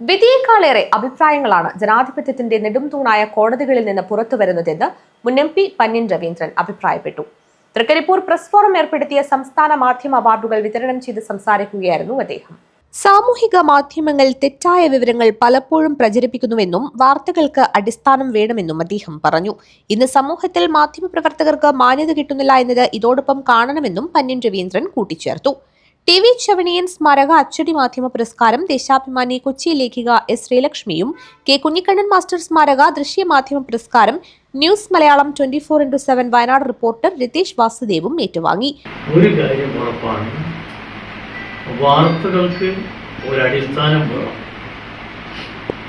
വിധിയേക്കാളേറെ അഭിപ്രായങ്ങളാണ് ജനാധിപത്യത്തിന്റെ നെടുംതൂണായ കോടതികളിൽ നിന്ന് പുറത്തു വരുന്നതെന്ന് മുൻ എം പി പന്യൻ രവീന്ദ്രൻ അഭിപ്രായപ്പെട്ടു. തൃക്കരിപ്പൂർ പ്രസ് ഫോറം ഏർപ്പെടുത്തിയ സംസ്ഥാന മാധ്യമ അവാർഡുകൾ വിതരണം ചെയ്ത് സംസാരിക്കുകയായിരുന്നു അദ്ദേഹം. സാമൂഹിക മാധ്യമങ്ങൾ തെറ്റായ വിവരങ്ങൾ പലപ്പോഴും പ്രചരിപ്പിക്കുന്നുവെന്നും വാർത്തകൾക്ക് അടിസ്ഥാനം വേണമെന്നും അദ്ദേഹം പറഞ്ഞു. ഇന്ന് സമൂഹത്തിൽ മാധ്യമപ്രവർത്തകർക്ക് മാന്യത കിട്ടുന്നില്ല എന്നത് ഇതോടൊപ്പം കാണണമെന്നും പന്യൻ രവീന്ദ്രൻ കൂട്ടിച്ചേർത്തു. ടി വി ചവണിയൻ സ്മാരക അച്ചടി മാധ്യമ പുരസ്കാരം ദേശാഭിമാനി കൊച്ചി ലേഖിക എസ് ശ്രീലക്ഷ്മിയും കെ കുഞ്ഞിക്കണ്ണൻ മാസ്റ്റർ സ്മാരക ദൃശ്യ മാധ്യമ പുരസ്കാരം news Malayalam twenty four into seven Wayanad reporter Ratheesh വാസുദേവും ഏറ്റുവാങ്ങി. ഒരു കാര്യം ഉറപ്പാണ്. വാർത്തകൾക്ക് അടിസ്ഥാനം വേണം.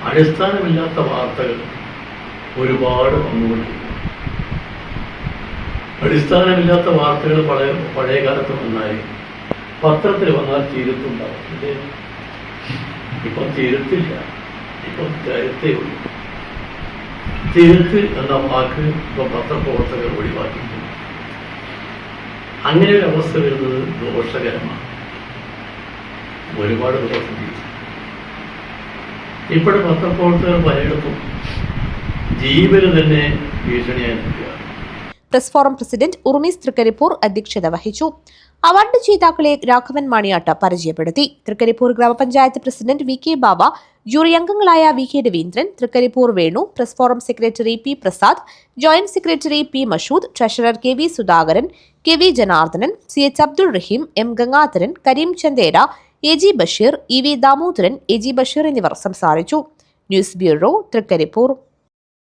അടിസ്ഥാനമില്ലാത്ത വാർത്തകൾ ഒരുപാട് അടിസ്ഥാനമില്ലാത്ത വാർത്തകൾ പഴയ പഴയ കാലത്ത് വന്നായി പത്രത്തിൽ വന്നാൽ തീരത്തുണ്ടാവും. ഇപ്പൊ തീരത്തില്ല. ഇപ്പം കരുത്തേ ഉള്ളൂ. തിരുത്ത് എന്ന വാക്ക് ഇപ്പം പത്രപ്രവർത്തകർ ഒഴിവാക്കിയിട്ടുണ്ട്. അങ്ങനെ ഒരു അവസ്ഥ വരുന്നത് ദോഷകരമാണ്. ഒരുപാട് ദോഷം ഇപ്പോഴും പത്രപ്രവർത്തകർ പലയിടത്തും ജീവന് തന്നെ ഭീഷണിയായി നിൽക്കുകയാണ്. Press forum president Urmees Thrikkaripur അധ്യക്ഷത വഹിച്ചു. അവാർഡ് ജേതാക്കളെ രാഘവൻ മാണിയാട്ട പരിചയപ്പെടുത്തി. തൃക്കരിപ്പൂർ ഗ്രാമപഞ്ചായത്ത് president V K Baba jury അംഗങ്ങളായ V K Raveendran Thrikkaripur Venu press forum secretary P Prasad joint secretary P Mashood treasurer K V Sudhakaran K V Janardhanan C H Abdul Rahim M Gangadharan Kareem Chandera A G Basheer E V Damodaran A G Basheer എന്നിവർ സംസാരിച്ചു. News bureau Thrikkaripur.